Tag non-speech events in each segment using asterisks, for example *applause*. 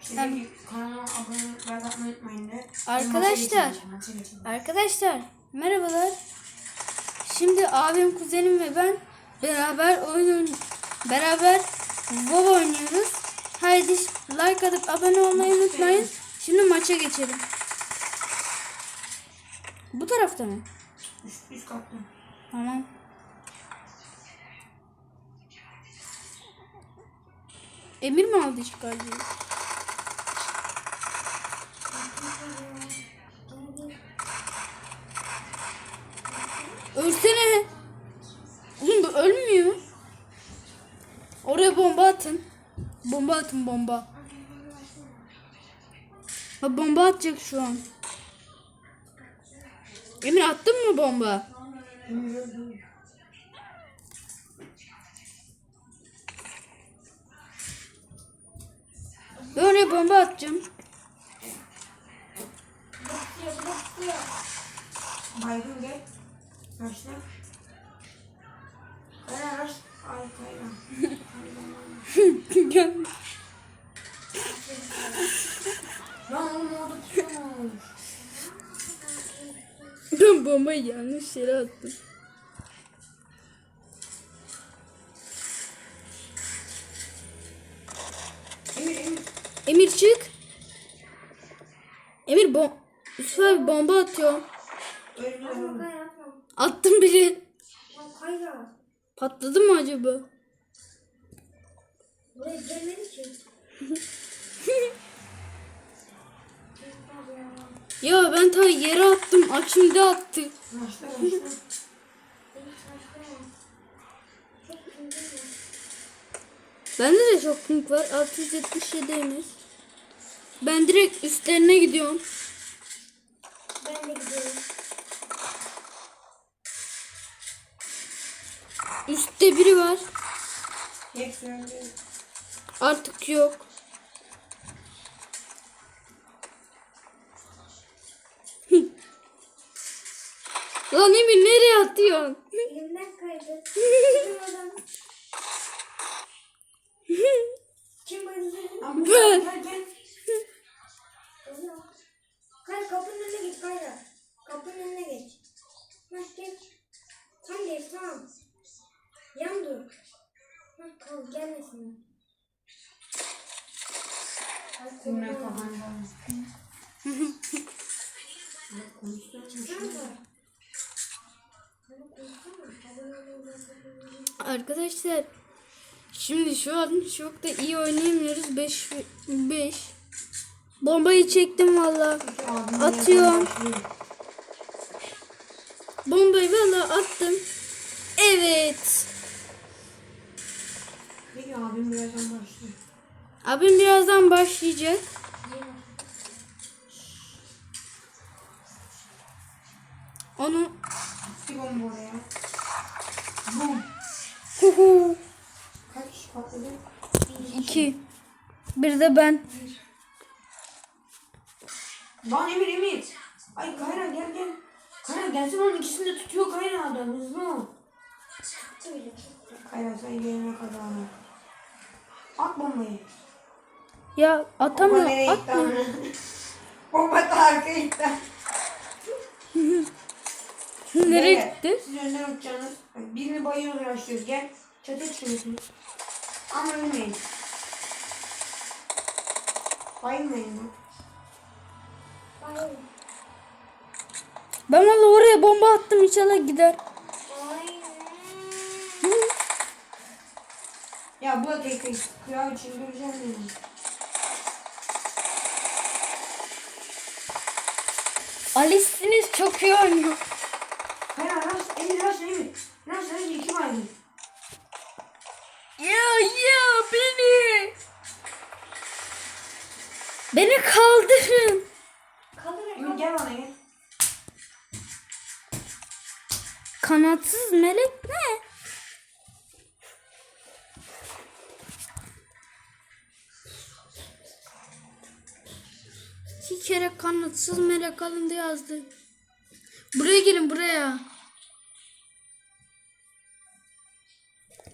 Şimdi kanala abone olmayı, like atmayı unutmayın de. Arkadaşlar. Arkadaşlar merhabalar. Şimdi abim, kuzenim ve ben beraber oyun beraber WoW oynuyoruz. Haydi like atıp abone olmayı unutmayın. Şimdi maça geçelim. Bu tarafta mı? Üst, üst katta. Tamam. Emir mi aldı işgalciyi? Ölsene. Oğlum bu ölmüyor. Oraya bomba atın. Bomba atın bomba. Ha bomba atacak şu an. Emir attın mı bomba? Emir öldü. Böyle bomba atacağım. Baygın gel. Başla. Kaya araç. Ay kaya. Gel. Lan oğlum orada tutamam. Ben bombayı yanlış yere attım. Emir Emir. Emir çık. Emir bom Yusuf abi bomba atıyor. Attım biri. Patladı mı acaba? Ya ben ta yere attım. Açımda attı. Bende de çok pink var. 677 Emir. Ben direkt üstlerine gidiyorum. Ben de gidiyorum. Üstte biri var. Hepsi öldü. Artık yok. Lan Emir nereye atıyorsun? Elimden Arkadaşlar şimdi şu an çok da iyi oynayamıyoruz. 5 5 Bombayı çektim valla. Atıyorum. Bombayı valla attım. Evet. Peki abim birazdan başlıyor. Abim birazdan başlayacak. Onu Bir bomba oraya. Bum. Huhu. Kaç kişi patladı? iki. Bir de ben. Lan Emir Emir. Ay Kayra gel gel. Kayra gelsin onun ikisini de tutuyor Kayra adam hızlı ol. Kayra sen gelene kadar. At bombayı. Ya Bomba nereye atamıyor. gitti Atmıyor. ama? Bomba da arkaya gitti. *laughs* Nereye gitti? Siz önden uçacaksınız. Birini bayıyoruz başlıyoruz. Gel. Çatıya çıkıyorsunuz. Ama ölmeyin. Bayılmayın lan. Hayır. Ben valla oraya bomba attım inşallah gider. Ya bu da tek tek. Abi çıldıracağım yani. Alice'iniz çok iyi oynuyor. Kayra rast. Emir rast Emir. Rast rast iki baygın. Ya ya beni. Beni kaldırın. Kaldır Emir gel bana gel. Kanatsız melek ne? İki kere kanatsız melek alındı yazdı. Buraya gelin buraya.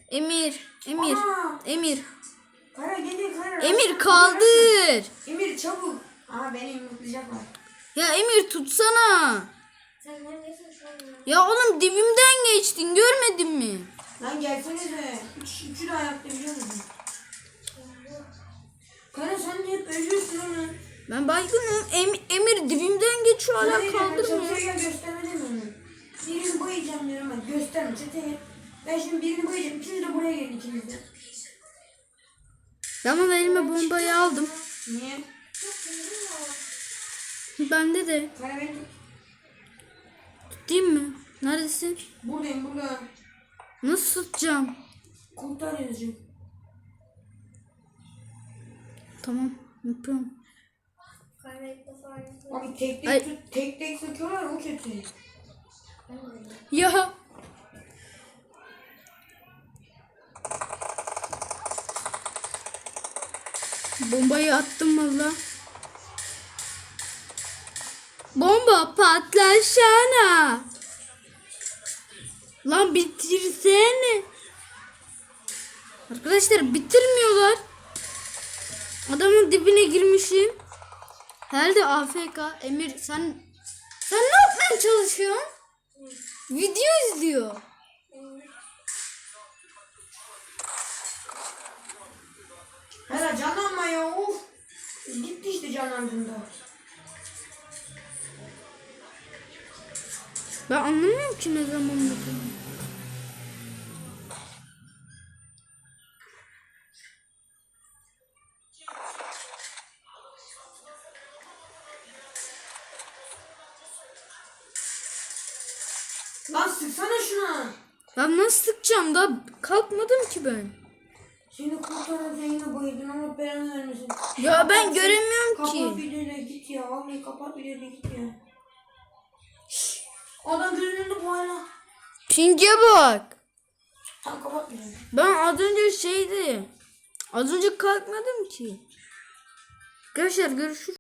Emir, Emir, Aa! Emir. Kayra geliyor Kayra. Emir kaldır. Emir çabuk. Aa beni yumruklayacaklar. Ya Emir tutsana. Sen neredesin şu an ya? Oğlum dibimden geçtin görmedin mi? Lan gelsenize. Üç, üçü de ayakta biliyor musun? Kayra sen de hep ölüyorsun onu. Ben baygınım. Em- Emir dibimden geçiyor hala Çatıya kaldırmıyor. gel göstermedim onu. Birini boyayacağım diyorum bak gösterme çatıya. Ben şimdi birini boyayacağım. Üçünüz de buraya gelin ikiniz de. Tamam elime bombayı aldım. Niye? Bende de. Kayra beni tut. Tutayım mı? Neredesin? Buradayım burada. Nasıl tutacağım? Kurtar yazacağım. Tamam yapıyorum. Abi tek tek tut, tek tek sıkıyorlar o kötü. Ya. Bombayı attım valla. Bomba patlaşana. Lan bitirsene. Arkadaşlar bitirmiyorlar. Adamın dibine girmişim. Herhalde AFK. Emir sen sen ne yapmaya çalışıyorsun? Video izliyor. Hala canlanma ya of. Gitti işte canlandığında. Ben anlamıyorum ki ne zaman olduğunu. Lan sıksana şuna. Ben nasıl sıkacağım da kalkmadım ki ben. Seni kurtaran yine bayıldın ama belanı vermesin. Ya ben göremiyorum Kapat ki. videoyu git ya. Vallahi kapat videoyu git ya. Şşş. Adam önünde bu hala. Ping'e bak. Tamam kapat videoyu. Ben az önce şeydi. Az önce kalkmadım ki. Arkadaşlar görüşürüz.